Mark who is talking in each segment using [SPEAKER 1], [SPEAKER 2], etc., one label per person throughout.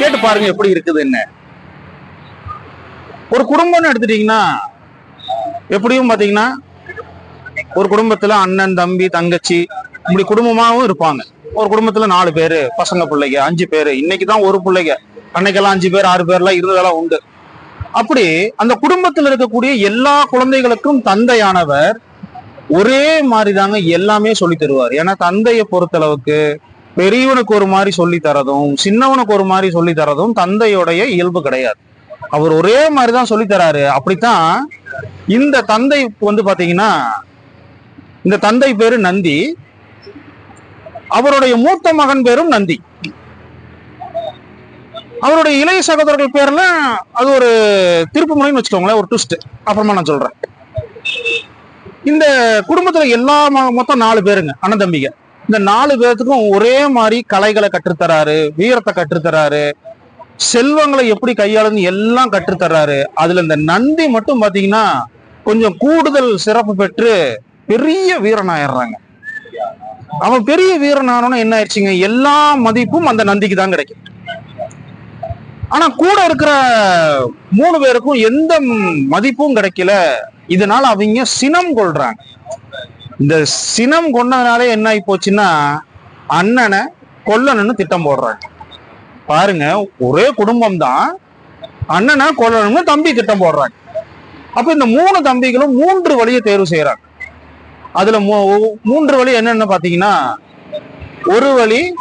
[SPEAKER 1] கேட்டு பாருங்க எப்படி இருக்குதுன்னு. ஒரு குடும்பம்னு எடுத்துட்டீங்கன்னா எப்படியும் பாத்தீங்கன்னா ஒரு குடும்பத்துல அண்ணன் தம்பி தங்கச்சி இப்படி குடும்பமாவும் இருப்பாங்க. ஒரு குடும்பத்துல நாலு பேரு பசங்க பிள்ளைங்க அஞ்சு பேரு. இன்னைக்கு தான் ஒரு பிள்ளைங்க. அன்னைக்கெல்லாம் அஞ்சு பேர் ஆறு பேர்லாம் இருந்ததெல்லாம் உண்டு. அப்படி அந்த குடும்பத்தில் இருக்கக்கூடிய எல்லா குழந்தைகளுக்கும் தந்தையானவர் ஒரே மாதிரி தாங்க எல்லாமே சொல்லி தருவார். ஏன்னா தந்தையை பொறுத்தளவுக்கு பெரியவனுக்கு ஒரு மாதிரி சொல்லி தரதும் சின்னவனுக்கு ஒரு மாதிரி சொல்லி தரதும் தந்தையோடைய இயல்பு கிடையாது. அவர் ஒரே மாதிரி தான் சொல்லி தராரு. அப்படித்தான் இந்த தந்தை வந்து பாத்தீங்கன்னா இந்த தந்தை பேரு நந்தி. அவருடைய மூத்த மகன் பேரும் நந்தி. அவருடைய இளைய சகோதரர்கள் பேர்ல அது ஒரு திருப்பு முனைன்னு வச்சுக்கோங்களேன் ஒரு ட்விஸ்ட் அப்புறமா நான் சொல்றேன். இந்த குடும்பத்துல எல்லா மொத்தம் நாலு பேருங்க அண்ணன் தம்பிங்க. இந்த நாலு பேர்த்துக்கும் ஒரே மாதிரி கலைகளை கற்றுத்தராரு வீரத்தை கற்றுத்தராரு செல்வங்களை எப்படி கையாளுன்னு எல்லாம் கற்றுத்தர்றாரு அதுல இந்த நந்தி மட்டும் பாத்தீங்கன்னா கொஞ்சம் கூடுதல் சிறப்பு பெற்று பெரிய வீரன் ஆயிடுறாங்க அவன் பெரிய வீரனானோன்னு என்ன ஆயிடுச்சுங்க? எல்லா மதிப்பும் அந்த நந்திக்கு தான் கிடைக்கும். ஆனா கூட இருக்கிற மூணு பேருக்கும் எந்த மதிப்பும் கிடைக்கல. இதனால அவங்க சினம் கொள்றாங்க. இந்த சினம் கொண்டதுனாலே என்ன ஆகி போச்சுன்னா அண்ணனை கொல்லணும்னு திட்டம் போடுறாங்க. பாருங்க ஒரே குடும்பம் தான் அண்ணனை கொல்லணும்னு தம்பி திட்டம் போடுறாங்க. அப்ப இந்த மூணு தம்பிகளும் மூன்று வழியை தேர்வு செய்யறாங்க. அதுல மூ- மூன்று வழி என்னன்னு பாத்தீங்கன்னா ஒரு வழி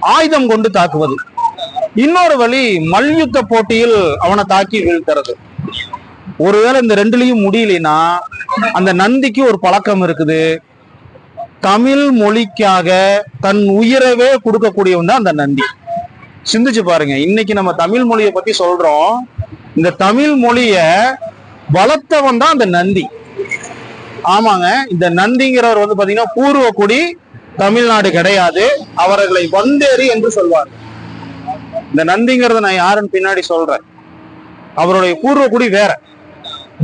[SPEAKER 1] ஆயுதம் கொண்டு தாக்குவது. இன்னொரு வழி மல்யுத்த போட்டியில் அவனை தாக்கி வீழ்த்துறது. ஒருவேளை இந்த ரெண்டுலயும் முடியலைன்னா அந்த நந்திக்கு ஒரு பழக்கம் இருக்குது. தமிழ் மொழிக்காக தன் உயிரவே கொடுக்கக்கூடியவன் தான் அந்த நந்தி. சிந்திச்சு பாருங்க. இன்னைக்கு நம்ம தமிழ் மொழியை பத்தி சொல்றோம். இந்த தமிழ் மொழிய வளர்த்தவன் தான் அந்த நந்தி. ஆமாங்க. இந்த நந்திங்கிறவர் வந்து பாத்தீங்கன்னா பூர்வக்குடி தமிழ்நாடு கிடையாது. அவர்களை வந்தேறி என்று சொல்வார். இந்த நந்திங்கிறத நான் யாருன்னு பின்னாடி சொல்றேன். அவருடைய பூர்வக்குடி வேற.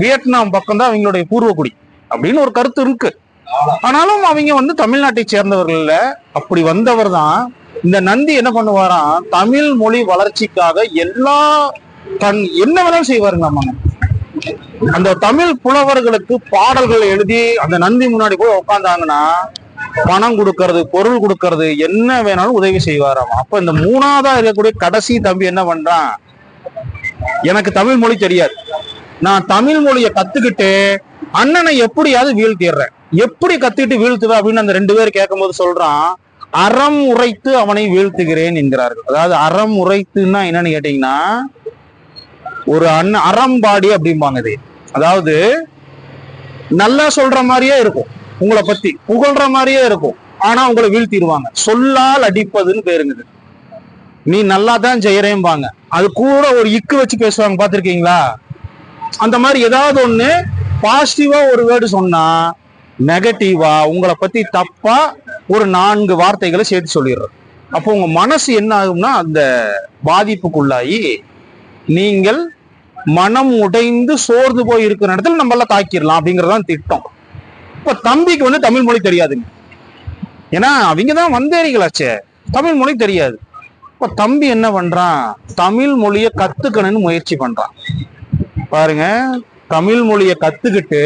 [SPEAKER 1] வியட்நாம் பக்கம் தான் அவங்களுடைய பூர்வக்குடி அப்படின்னு ஒரு கருத்து இருக்கு. ஆனாலும் அவங்க வந்து தமிழ்நாட்டை சேர்ந்தவர்கள் அப்படி வந்தவர் தான் இந்த நந்தி என்ன பண்ணுவாராம்? தமிழ் மொழி வளர்ச்சிக்காக எல்லா தன் என்ன வேணாலும் செய்வாருங்க ஆமாங்க அந்த தமிழ் புலவர்களுக்கு பாடல்கள் எழுதி அந்த நந்தி முன்னாடி போய் உட்காந்தாங்கன்னா பணம் கொடுக்கறது பொருள் கொடுக்கறது என்ன வேணாலும் உதவி செய்வாராம்? அப்ப இந்த மூணாவதா இருக்கக்கூடிய கடைசி தம்பி என்ன பண்றான்? எனக்கு தமிழ் மொழி தெரியாது. நான் தமிழ் மொழியை கத்துக்கிட்டு அண்ணனை எப்படியாவது வீழ்த்திடுறேன். எப்படி கத்துக்கிட்டு வீழ்த்துவ அப்படின்னு அந்த ரெண்டு பேர் கேட்கும்போது சொல்றான் அறம் உரைத்து அவனை வீழ்த்துகிறேன் என்கிறார்கள். அதாவது அறம் உரைத்துன்னா என்னன்னு கேட்டீங்கன்னா ஒரு அண்ணன் அறம்பாடி அப்படிம்பாங்க இது. அதாவது நல்லா சொல்ற மாதிரியே இருக்கும். உங்களை பத்தி புகழ்ற மாதிரியே இருக்கும். ஆனா உங்களை வீழ்த்திடுவாங்க. சொல்லால் அடிப்பதுன்னு பேருங்குது நீ நல்லா தான் செய்யறேன்பாங்க அது கூட ஒரு இக்கு வச்சு பேசுவாங்க பாத்திருக்கீங்களா அந்த மாதிரி ஏதாவது ஒண்ணு பாசிட்டிவா ஒரு வேர்டு சொன்னா நெகட்டிவா உங்களை பத்தி தப்பா ஒரு நான்கு வார்த்தைகளை சேர்த்து சொல்லிடுறது. அப்போ உங்க மனசு என்ன ஆகும்னா அந்த பாதிப்புக்குள்ளாகி நீங்கள் மனம் உடைந்து சோர்ந்து போய் இருக்கிற இடத்துல நம்மள தாக்கிடலாம் அப்படிங்கறதுதான் திட்டம். இப்ப தம்பிக்கு வந்து தமிழ் மொழி தெரியாதுங்க ஏன்னா அவங்க தான் வந்தேரிகளாச்சே. தமிழ் மொழி தெரியாது. இப்ப தம்பி என்ன பண்றான்? தமிழ் மொழியை கத்துக்கணும்னு முயற்சி பண்றான். பாருங்க தமிழ் மொழியை கத்துக்கிட்டு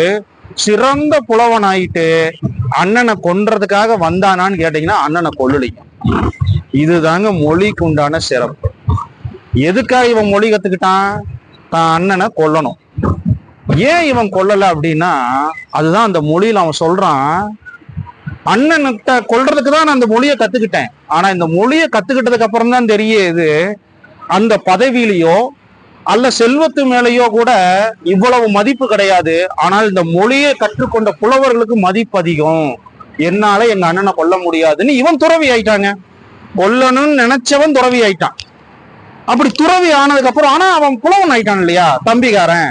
[SPEAKER 1] சிறந்த புலவன் ஆயிட்டு அண்ணனை கொன்றதுக்காக வந்தானான்னு கேட்டீங்கன்னா அண்ணனை கொல்லலைங்க. இதுதாங்க மொழிக்கு உண்டான சிறப்பு. எதுக்காக இவன் மொழி கத்துக்கிட்டான்? தான் அண்ணனை கொல்லணும். ஏன் இவன் கொல்லல அப்படின்னா அதுதான் அந்த மொழியில அவன் சொல்றான் அண்ணன்கிட்ட கொல்றதுக்கு தான் நான் அந்த மொழியை கத்துக்கிட்டேன். ஆனா இந்த மொழியை கத்துக்கிட்டதுக்கு அப்புறம் தான் தெரியுது அந்த பதவியிலையோ அல்ல செல்வத்து மேலேயோ கூட இவ்வளவு மதிப்பு கிடையாது. ஆனால் இந்த மொழியை கற்றுக்கொண்ட புலவர்களுக்கு மதிப்பு அதிகம். என்னால எங்க அண்ணனை கொல்ல முடியாதுன்னு இவன் துறவி ஆயிட்டாங்க. கொல்லணும்னு நினைச்சவன் துறவி ஆயிட்டான். அப்படி துறவி ஆனதுக்கு அப்புறம் ஆனா அவன் புலவன் ஆயிட்டான் இல்லையா? தம்பிக்காரன்.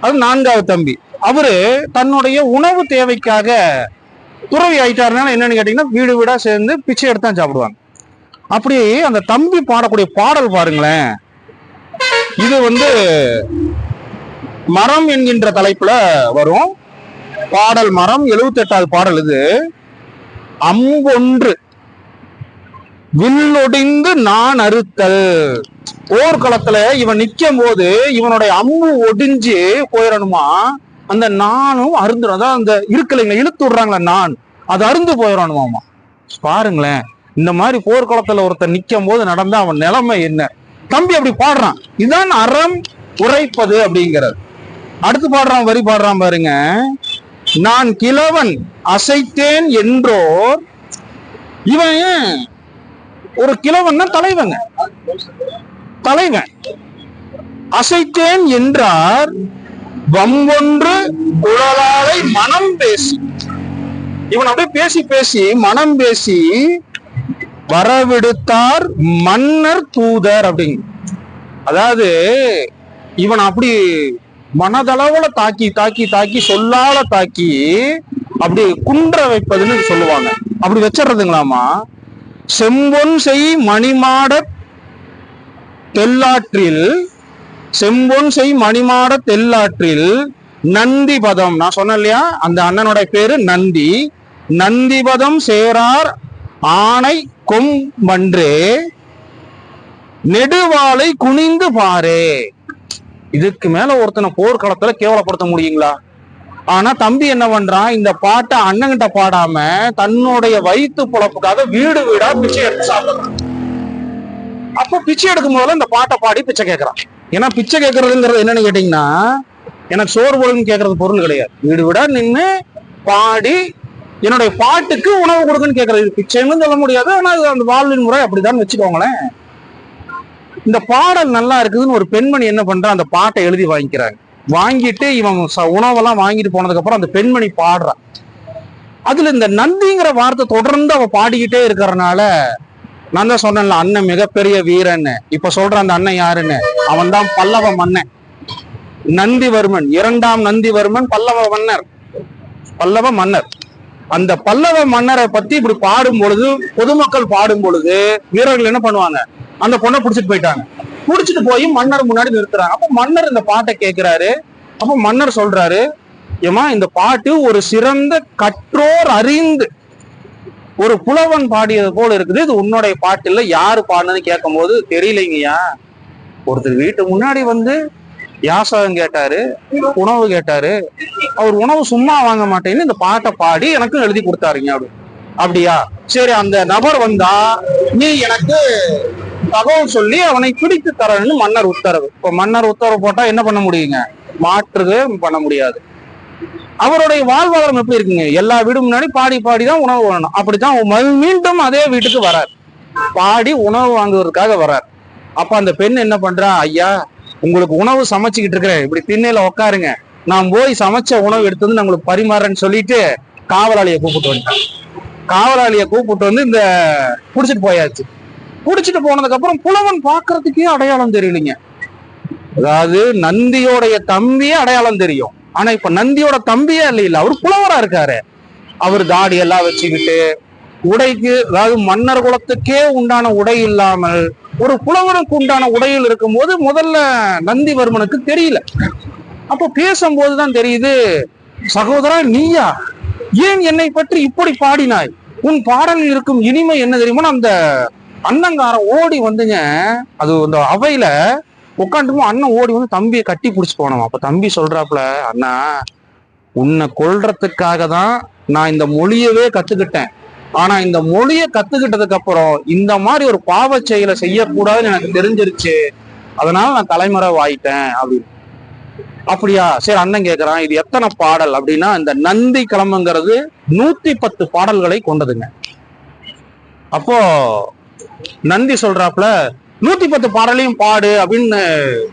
[SPEAKER 1] அது நான்காவது தம்பி. அவரு தன்னுடைய உணவு தேவைக்காக துறவி ஆயிட்டாருனால என்னன்னு கேட்டீங்கன்னா வீடு வீடா சேர்ந்து பிச்சை எடுத்து தான் சாப்பிடுவாங்க. அப்படி அந்த தம்பி பாடக்கூடிய பாடல் பாருங்களேன். இது வந்து மரம் என்கின்ற தலைப்புல வரும். பாடல் மரம் எழுபத்தி எட்டாவது பாடல் இது. அம்பொன்று. வில்லொடிந்து நான் அறுத்தல். போர்க்களத்துல இவன் நிக்கும் போது இவனுடைய அம்பு ஒடிஞ்சு போயிடணுமா அந்த நானும் அருந்துடும் அதான் அந்த இருக்குல்லைங்க இழுத்து விடுறாங்களே நான். அது அருந்து போயிடணுமாமா பாருங்களேன். இந்த மாதிரி போர்க்களத்துல ஒருத்தன் நிக்கும் போது நடந்த அவன் நிலைமை என்ன? தம்பி அப்படி பாடுறான். இதான் அறம் உரைப்பது அப்படிங்கிறது. அடுத்து பாடுறான் வரி பாடுறான் பாருங்க. நான் கிழவன் அசைத்தேன் என்றோர். இவன் ஒரு கிழவன்னா தலைவங்க தலைவன். அசைத்தேன் என்றார். வம்பொன்று குழலாலை மனம் பேசி. இவன் அப்படியே பேசி பேசி மனம் பேசி வரவிடுத்தார் மன்னர் தூதர் அப்படிங்க. அதாவது இவன் அப்படி மனதளவுல தாக்கி தாக்கி தாக்கி சொல்லால தாக்கி அப்படி குன்ற வைப்பதுன்னு சொல்லுவாங்க. அப்படி வச்சிடுறதுங்களாமா? செம்பொன் செய் மணிமாட தெல்லாற்றில் செம்பொன் செய் மணிமாட தெல்லாற்றில் நந்தி பதம். நான் சொன்னேன் இல்லையா? அந்த அண்ணனோட பேரு நந்தி. நந்திபதம் சேரார் ஆனை கொம்பன்றே நெடுவாளை குனிந்து பாரே. இதுக்கு மேல ஒருத்தனை போர்க்களத்துல கேவலப்படுத்த முடியுங்களா? ஆனா தம்பி என்ன பண்றான் இந்த பாட்டை அண்ணங்கிட்ட பாடாம தன்னுடைய வயிற்று பொழப்புக்காக வீடு வீடா பிச்சை எடுத்து சாப்பிடுறான். அப்போ பிச்சை எடுக்கும் போதுல இந்த பாட்டை பாடி பிச்சை கேட்கறான் ஏன்னா பிச்சை கேட்கறதுங்கிறது என்னன்னு கேட்டீங்கன்னா எனக்கு சோறு போடுன்னு கேட்கறது பொருள் கிடையாது. வீடு வீடா நின்னு பாடி என்னுடைய பாட்டுக்கு உணவு கொடுக்குன்னு கேட்கறது பிச்சைன்னு சொல்ல முடியாது. ஆனால் அந்த வாழ்வின் முறை அப்படிதான் வச்சுக்கோங்களேன். இந்த பாடல் நல்லா இருக்குதுன்னு ஒரு பெண்மணி என்ன பண்றா? அந்த பாட்டை எழுதி வாங்கிக்கிறாங்க வாங்கிட்டு இவன் ச- உணவெல்லாம் வாங்கிட்டு போனதுக்கு அப்புறம் அந்த பெண்மணி பாடுறான் அதுல இந்த நந்திங்கிற வார்த்தை தொடர்ந்து அவ பாடிக்கிட்டே இருக்கிறனால நான் தான் சொன்னேன்ல அண்ணன் மிகப்பெரிய வீரன்னு. இப்ப சொல்ற அந்த அண்ணன் யாருன்னு? அவன் தான் பல்லவ மன்னன். நந்திவர்மன். இரண்டாம் நந்திவர்மன் பல்லவ மன்னர். பல்லவ மன்னர். அந்த பல்லவ மன்னரை பத்தி இப்படி பாடும் பொழுது பொதுமக்கள் பாடும் பொழுது வீரர்கள் என்ன பண்ணுவாங்க? அந்த பொண்ணை பிடிச்சிட்டு போயிட்டாங்க. புடிச்சிட்டு போய் மன்னர் முன்னாடி நிறுத்துறாங்க. அப்ப மன்னர் இந்த பாட்டை கேட்கிறாரு அப்ப மன்னர் சொல்றாரு ஏமா இந்த பாட்டு ஒரு சிறந்த கற்றோர் அறிந்து ஒரு புலவன் பாடியது போல இருக்குது. இது உன்னுடைய பாட்டு இல்ல. யாரு பாடுனதுன்னு கேட்கும் போது தெரியலைங்கய்யா. ஒருத்தர் வீட்டு முன்னாடி வந்து யாசகம் கேட்டாரு உணவு கேட்டாரு. அவர் உணவு சும்மா வாங்க மாட்டேன்னு இந்த பாட்டை பாடி எனக்கும் எழுதி கொடுத்தாருங்க அப்படி அப்படியா? சரி அந்த நபர் வந்தா நீ எனக்கு தகவல் சொல்லி அவனை பிடித்து தரணும்னு மன்னர் உத்தரவு. இப்ப மன்னர் உத்தரவு போட்டா என்ன பண்ண முடியுங்க? மாற்றுது பண்ண முடியாது. அவருடைய வாழ்வாதாரம் எப்படி இருக்குங்க? எல்லா வீடு முன்னாடி பாடி பாடி தான் உணவு வாங்கணும். அப்படித்தான் மீண்டும் அதே வீட்டுக்கு வரார். பாடி உணவு வாங்குவதற்காக வரார். அப்ப அந்த பெண் என்ன பண்றா? ஐயா உங்களுக்கு உணவு சமைச்சுக்கிட்டு இருக்கிறேன். இப்படி திண்ணையில உட்காருங்க நான் போய் சமைச்ச உணவு எடுத்து வந்து நான் உங்களுக்கு பரிமாறேன்னு சொல்லிட்டு காவலாளியை கூப்பிட்டு வந்துட்டேன். காவலாளியை கூப்பிட்டு வந்து இந்த குடிச்சிட்டு போயாச்சு. குடிச்சிட்டு போனதுக்கு அப்புறம் புலவன் பாக்குறதுக்கே அடையாளம் தெரியலைங்க. அதாவது நந்தியோடைய தம்பியே அடையாளம் தெரியும். ஆனா இப்ப நந்தியோட தம்பியே இல்லை அவர் புலவரா இருக்காரு. அவர் தாடி எல்லாம் வச்சுக்கிட்டு உடைக்கு அதாவது மன்னர் குலத்துக்கே உண்டான உடை இல்லாமல் ஒரு புலவனுக்கு உண்டான உடையில் இருக்கும் போது முதல்ல நந்திவர்மனுக்கு தெரியல. அப்போ பேசும்போது தான் தெரியுது சகோதரா நீயா? ஏன் என்னை பற்றி இப்படி பாடினாய்? உன் பாடலில் இருக்கும் இனிமை என்ன தெரியுமா? அந்த அண்ணங்காரன் ஓடி வந்துங்க அது அந்த அவையில உட்காந்துமோ அண்ணன் ஓடி வந்து தம்பியை கட்டி பிடிச்சி போனோம் அப்ப தம்பி சொல்றாப்புல அண்ணா உன்னை கொல்றதுக்காக தான் நான் இந்த மொழியவே கத்துக்கிட்டேன். ஆனா இந்த மொழியை கத்துக்கிட்டதுக்கு அப்புறம் இந்த மாதிரி ஒரு பாவச் செயலை செய்யக்கூடாதுன்னு எனக்கு தெரிஞ்சிருச்சு. அதனால நான் தலைமறைவாயிட்டேன் அப்படின்னு. அப்படியா? சரி அண்ணன் கேக்குறான் இது எத்தனை பாடல்? அப்படின்னா இந்த நந்தி கிளம்புங்கிறது நூத்தி பத்து பாடல்களை கொண்டதுங்க. அப்போ நந்தி சொல்றாப்புல நூத்தி பத்து பாடலையும் பாடு அப்படின்னு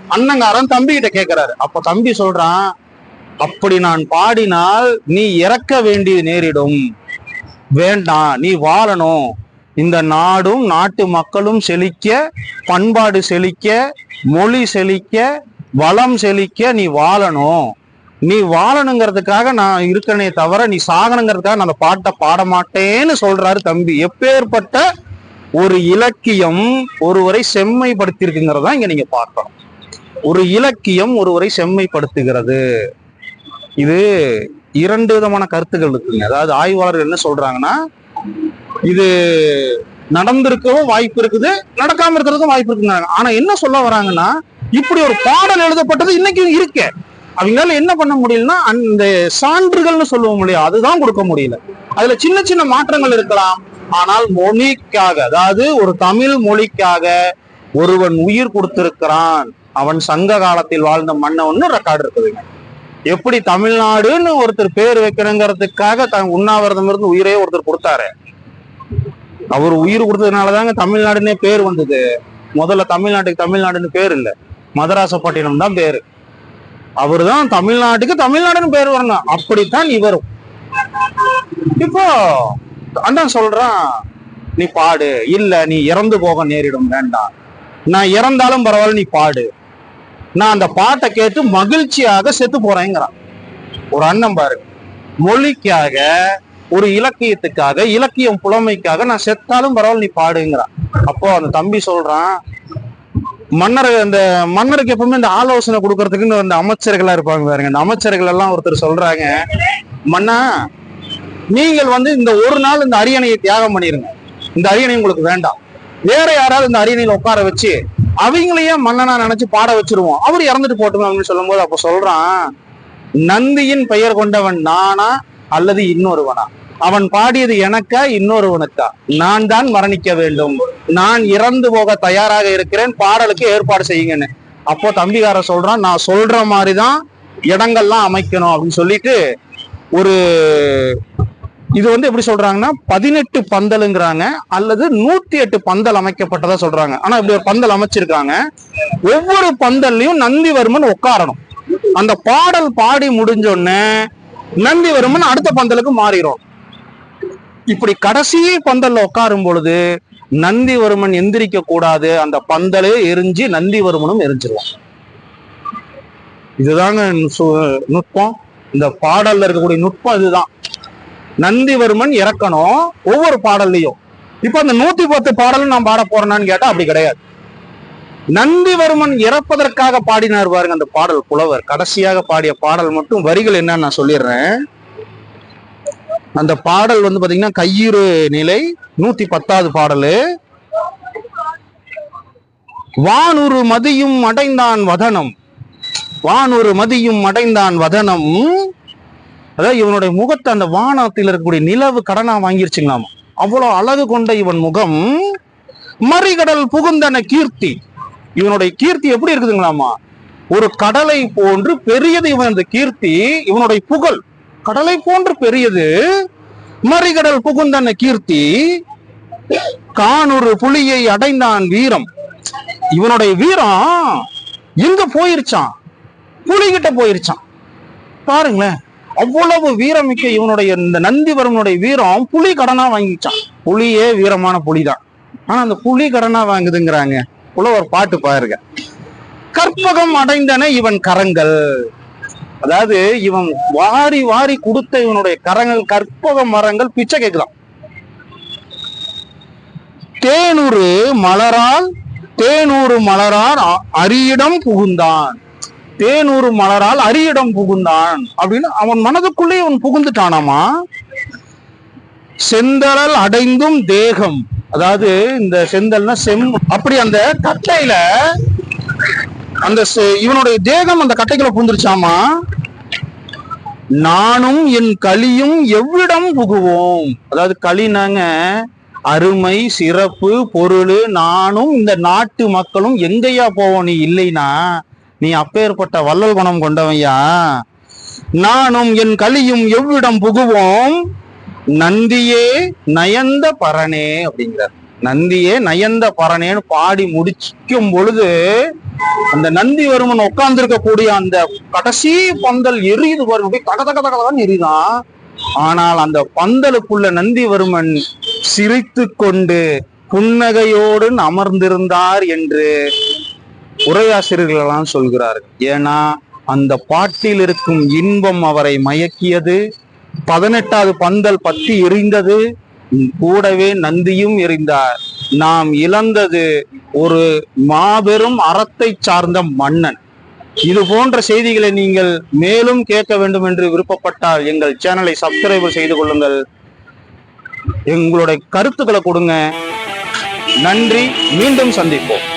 [SPEAKER 1] அண்ணங்காரன் தம்பி கிட்ட கேக்குறாரு. அப்ப தம்பி சொல்றான் அப்படி நான் பாடினால் நீ இறக்க வேண்டியது நேரிடும். வேண்டாம் நீ வாழணும். இந்த நாடும் நாட்டு மக்களும் செழிக்க பண்பாடு செழிக்க மொழி செழிக்க வளம் செழிக்க நீ வாழணும். நீ வாழணுங்கிறதுக்காக நான் இருக்கனே தவிர நீ சாகணுங்கிறதுக்காக நான் அந்த பாட்டை பாட மாட்டேன்னு சொல்றாரு தம்பி. எப்பேற்பட்ட ஒரு இலக்கியம் ஒருவரை செம்மைப்படுத்தியிருக்குங்கிறதா இங்க நீங்க பார்க்கணும். ஒரு இலக்கியம் ஒருவரை செம்மைப்படுத்துகிறது. இது இரண்டு விதமான கருத்துக்கள் இருக்குங்க. அதாவது ஆய்வாளர்கள் என்ன சொல்றாங்கன்னா இது நடந்திருக்கவும் வாய்ப்பு இருக்குது நடக்காம இருக்கிறதுக்கும் வாய்ப்பு இருக்குங்கிறாங்க. ஆனா என்ன சொல்ல வராங்கன்னா இப்படி ஒரு பாடல் எழுதப்பட்டது இன்னைக்கும் இருக்கு. அவங்களால என்ன பண்ண முடியலன்னா அந்த சான்றுகள்னு சொல்லுவோம் இல்லையா அதுதான் கொடுக்க முடியல. அதுல சின்ன சின்ன மாற்றங்கள் இருக்கலாம். ஆனால் மொழிக்காக அதாவது ஒரு தமிழ் மொழிக்காக ஒருவன் உயிர் கொடுத்திருக்கிறான். அவன் சங்க காலத்தில் வாழ்ந்த மன்னவன்னு ரெக்கார்டு இருக்குதுங்க. எப்படி தமிழ்நாடுன்னு ஒருத்தர் பேர் வைக்கணுங்கிறதுக்காக த உண்ணாவிரதம் இருந்து உயிரே ஒருத்தர் கொடுத்தாரு. அவர் உயிர் கொடுத்ததுனாலதாங்க தமிழ்நாடுன்னே பேர் வந்தது. முதல்ல தமிழ்நாட்டுக்கு தமிழ்நாடுன்னு பேர் இல்ல. மதராசப்பட்டினம் தான் பேரு. அவர்தான் தமிழ்நாட்டுக்கு தமிழ்நாடுன்னு பேர் வரணும். அப்படித்தான் இவரும். இப்போ அண்ணன் சொல்றான் நீ பாடு. இல்ல நீ இறந்து போக நேரிடும் வேண்டாம். நான் இறந்தாலும் பரவாயில்ல நீ பாடு. நான் அந்த பாட்டை கேட்டு மகிழ்ச்சியாக செத்து போறேங்கிறான். ஒரு அண்ணன் பாரு மொழிக்காக ஒரு இலக்கியத்துக்காக இலக்கியம் புலமைக்காக நான் செத்தாலும் பரவாயில்ல நீ பாடுங்கிறான். அப்போ அந்த தம்பி சொல்றான் மன்னர் அந்த மன்னருக்கு எப்பவுமே இந்த ஆலோசனை கொடுக்கறதுக்குன்னு அந்த அமைச்சர்களா இருப்பாங்க பாருங்க. அந்த அமைச்சர்கள் எல்லாம் ஒருத்தர் சொல்றாங்க மன்னா நீங்கள் வந்து இந்த ஒரு நாள் இந்த அரியணையை தியாகம் பண்ணிருங்க. இந்த அரியணை உங்களுக்கு வேண்டாம். வேற யாராவது இந்த அரியணையில உட்கார வச்சு அவங்களையே மன்னனா நினைச்சு பாட வச்சிருவோம்? அவர் இறந்துட்டு போட்டுமே அப்படின்னு சொல்லும்போது அப்ப சொல்றான் நந்தியின் பெயர் கொண்டவன் நானா அல்லது இன்னொருவனா? அவன் பாடியது எனக்கா இன்னொருவனுக்கா? நான் தான் மரணிக்க வேண்டும். நான் இறந்து போக தயாராக இருக்கிறேன். பாடலுக்கு ஏற்பாடு செய்யுங்கன்னு. அப்போ தம்பிகார சொல்றான் நான் சொல்ற மாதிரிதான் இடங்கள்லாம் அமைக்கணும். அப்படின்னு சொல்லிட்டு ஒரு இது வந்து எப்படி சொல்றாங்கன்னா பதினெட்டு பந்தலுங்கிறாங்க அல்லது நூத்தி எட்டு பந்தல் அமைக்கப்பட்டதா சொல்றாங்க. ஆனா இப்படி ஒரு பந்தல் அமைச்சிருக்காங்க. ஒவ்வொரு பந்தல்லையும் நந்திவர்மன் உட்காரணும். அந்த பாடல் பாடி முடிஞ்சோடனே நந்திவர்மன் அடுத்த பந்தலுக்கு மாறிடும் இப்படி கடைசி பந்தல்ல உட்காரும் பொழுது நந்திவர்மன் எந்திரிக்க கூடாது. அந்த பந்தலே எரிஞ்சு நந்திவர்மனும் எரிஞ்சிருவான். இதுதாங்க சு- நுட்பம். இந்த பாடல்ல இருக்கக்கூடிய நுட்பம் இதுதான். நந்திவர்மன் இறக்கணும் ஒவ்வொரு பாடல்லையும். இப்ப அந்த நூத்தி பத்து பாடலும் நான் பாட போறேனான்னு கேட்டா அப்படி கிடையாது. நந்திவர்மன் இறப்பதற்காக பாடினார் பாருங்க அந்த பாடல் புலவர். கடைசியாக பாடிய பாடல் மட்டும் வரிகள் என்னன்னு நான் சொல்லிடுறேன். அந்த பாடல் வந்து பாத்தீங்கன்னா கையிறு நிலை நூத்தி பத்தாவது பாடலு. வானூறு மதியும் அடைந்தான் வதனம். வானூறு மதியும் அடைந்தான் வதனம். அதாவது இவனுடைய முகத்தை அந்த வானத்தில் இருக்கக்கூடிய நிலவு கடனா வாங்கிருச்சுங்களாமா. அவ்வளோ அழகு கொண்ட இவன் முகம் மறிகடல் புகுந்தன கீர்த்தி. இவனுடைய கீர்த்தி எப்படி இருக்குதுங்களாமா? ஒரு கடலை போன்று பெரியது இவன் அந்த கீர்த்தி இவனுடைய புகழ். கடலை போன்று பெரியது மறிகடல் புகுந்தன கீர்த்தி. கானொரு புலியை அடைந்தான் வீரம். இவனுடைய வீரம் எங்க போயிருச்சான் புலிகிட்ட போயிருச்சான் பாருங்களேன். அவ்வளவு வீரமிக்க இவனுடைய இந்த நந்திவரனுடைய வீரம் புலி கடனா வாங்கிச்சான். புலியே வீரமான புலிதான். ஆனா அந்த புலி கடனா வாங்குதுங்கிறாங்க. புலவர் பாட்டு பாருங்க. கற்பகம் அடைந்தன இவன் கரங்கள். அதாவது இவன் வாரி வாரி கொடுத்த இவனுடைய கரங்கள் கற்பக மரங்கள் பிச்சை கேட்கலாம் தேனூறு மலரால் தேனூறு மலரால் அ- அரியிடம் புகுந்தான். தேனூறு மலரால் அரியிடம் புகுந்தான் அப்படின்னு அவன் மனதுக்குள்ளே அவன் புகுந்துட்டானாமா? செந்தழல் அடைந்தும் தேகம். அதாவது இந்த செந்தல்னா செம் அப்படி அந்த கட்டையில அந்த செ- இவனுடைய தேகம் அந்த கட்டைக்குள்ள புகுந்துருச்சாமா? நானும் என் களியும் எவ்விடம் புகுவோம்? அதாவது களினாங்க அருமை சிறப்பு பொருள் நானும் இந்த நாட்டு மக்களும் எங்கேயா போவோம் நீ இல்லைனா? நீ அப்பேற்பட்ட வள்ளல் குணம் கொண்டவையா? நானும் என் கலியும் எவ்விடம் புகுவோம்? நந்தியே நயந்த பரணே அப்படிங்கிறார். நந்தியே நயந்த பரணேன்னு பாடி முடிக்கும் பொழுது அந்த நந்திவர்மன் உட்கார்ந்து இருக்கக்கூடிய அந்த கடைசி பந்தல் எரியுது பாருங்க அப்படியே தக தக தகதான் எரியுதான் ஆனால் அந்த பந்தலுக்குள்ள நந்திவர்மன் சிரித்து கொண்டு புன்னகையோடு அமர்ந்திருந்தார் என்று உரையாசிரியர்களெல்லாம் சொல்கிறார்கள். ஏன்னா அந்த பாட்டில் இருக்கும் இன்பம் அவரை மயக்கியது பதினெட்டாவது பந்தல் பத்தி எரிந்தது கூடவே நந்தியும் எரிந்தார். நாம் இழந்தது ஒரு மாபெரும் அறத்தை சார்ந்த மன்னன். இது போன்ற செய்திகளை நீங்கள் மேலும் கேட்க வேண்டும் என்று விருப்பப்பட்டால் எங்கள் சேனலை சப்ஸ்கிரைப் செய்து கொள்ளுங்கள். எங்களுடைய கருத்துக்களை கொடுங்க. நன்றி. மீண்டும் சந்திப்போம்.